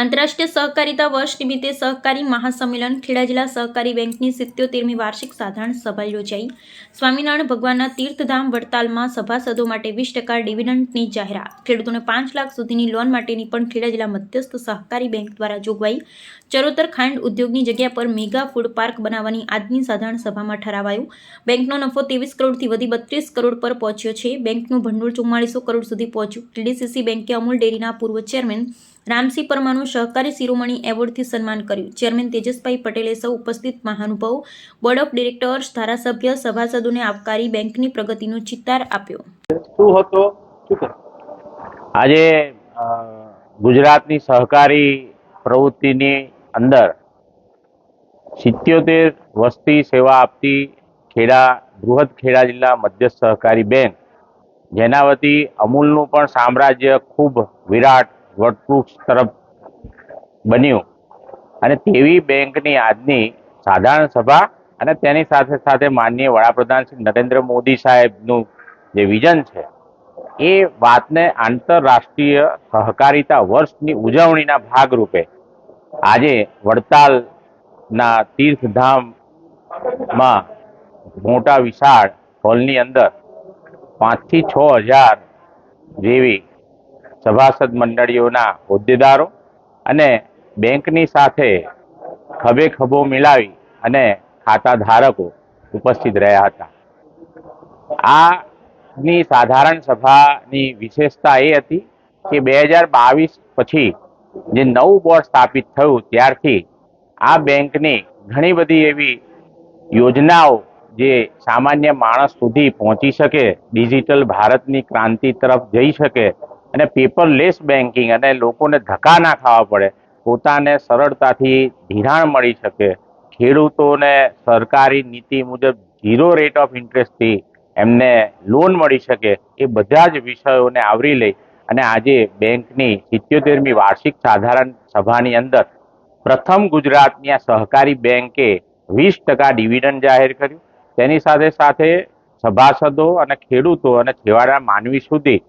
આંતરરાષ્ટ્રીય સહકારિતા વર્ષ નિમિત્તે સહકારી મહાસંમેલન ખેડા જિલ્લા સહકારી બેંકની સિત્યોતેરમી વાર્ષિક સાધારણ સભા યોજાઈ. સ્વામિનારાયણ ભગવાનના તીર્થધામ વડતાલમાં સભાસદો માટે વીસ ટકા ડિવિડન્ડની જાહેરાત. ખેડૂતોને પાંચ લાખ સુધીની લોન માટેની પણ ખેડા જિલ્લા મધ્યસ્થ સહકારી બેંક દ્વારા જોગવાઈ. ચરોતર ખાંડ ઉદ્યોગની જગ્યા પર મેગા ફૂડ પાર્ક બનાવવાની આજની સાધારણ સભામાં ઠરાવાયું. બેંકનો નફો ત્રેવીસ કરોડથી વધી બત્રીસ કરોડ પર પહોંચ્યો છે. બેંકનું ભંડોળ ચુમ્માળીસો કરોડ સુધી પહોંચ્યું. ટીડીસીસી બેંકે અમૂલ ડેરીના પૂર્વ ચેરમેન રામસિંહ પરમાનું સહકારી શિરોમણી એવોર્ડથી સન્માન કર્યું. ચેરમેન તેજસભાઈ પટેલે સૌ ઉપસ્થિત મહાનુભાવો બોર્ડ ઓફ ડિરેક્ટર્સ ધારાસભ્ય સભાસદોને આવકારી બેંકની પ્રગતિનો ચિત્તાર આપ્યો. શું હતો? આજે ગુજરાતની સહકારી પ્રવૃત્તિની અંદર સિત્યોતેર વસ્તી સેવા આપતી ખેડા બૃહદ ખેડા જિલ્લા મધ્યસ્થ સહકારી બેંક જેના વતી અમૂલનું પણ સામ્રાજ્ય ખૂબ વિરાટ વટવૃક્ષ તરફ બન્યું. અને તેવી બેંકની આજની સાધારણ સભા અને તેની સાથે સાથે માનનીય વડાપ્રધાન શ્રી નરેન્દ્ર મોદી સાહેબનું જે વિઝન છે, એ વાતને આંતરરાષ્ટ્રીય સહકારિતા વર્ષની ઉજવણીના ભાગરૂપે આજે વડતાલના તીર્થધામમાં મોટા વિશાળ હોલની અંદર પાંચથી છ હજાર જેવી સભાસદ મંડળીઓના હોદ્દેદારો અને બેંકની સાથે ખભે ખભો મિલાવી અને ખાતા ધારકો ઉપસ્થિત રહ્યા હતા. આની સાધારણ સભાની વિશેષતા એ હતી કે બે હજાર બાવીસ પછી જે નવું બોર્ડ સ્થાપિત થયું ત્યારથી આ બેંકની ઘણી બધી એવી યોજનાઓ જે સામાન્ય માણસ સુધી પહોંચી શકે, ડિજિટલ ભારતની ક્રાંતિ તરફ જઈ શકે અને પેપરલેસ બેન્કિંગ અને લોકોને ધક્કા ના ખાવા પડે, પોતાને સરળતાથી ધિરાણ મળી શકે. ખેડૂતોને સરકારી નીતિ મુજબ ઝીરો રેટ ઓફ ઇન્ટરેસ્ટથી એમને લોન મળી શકે એ બધા જ વિષયોને આવરી લઈ અને આજે બેંકની સિત્યોતેરમી વાર્ષિક સાધારણ સભાની અંદર પ્રથમ ગુજરાતની આ સહકારી બેંકે વીસ ટકા ડિવિડન્ડ જાહેર કર્યું. તેની સાથે સાથે સભાસદો અને ખેડૂતો અને છેવાડા માનવી સુધી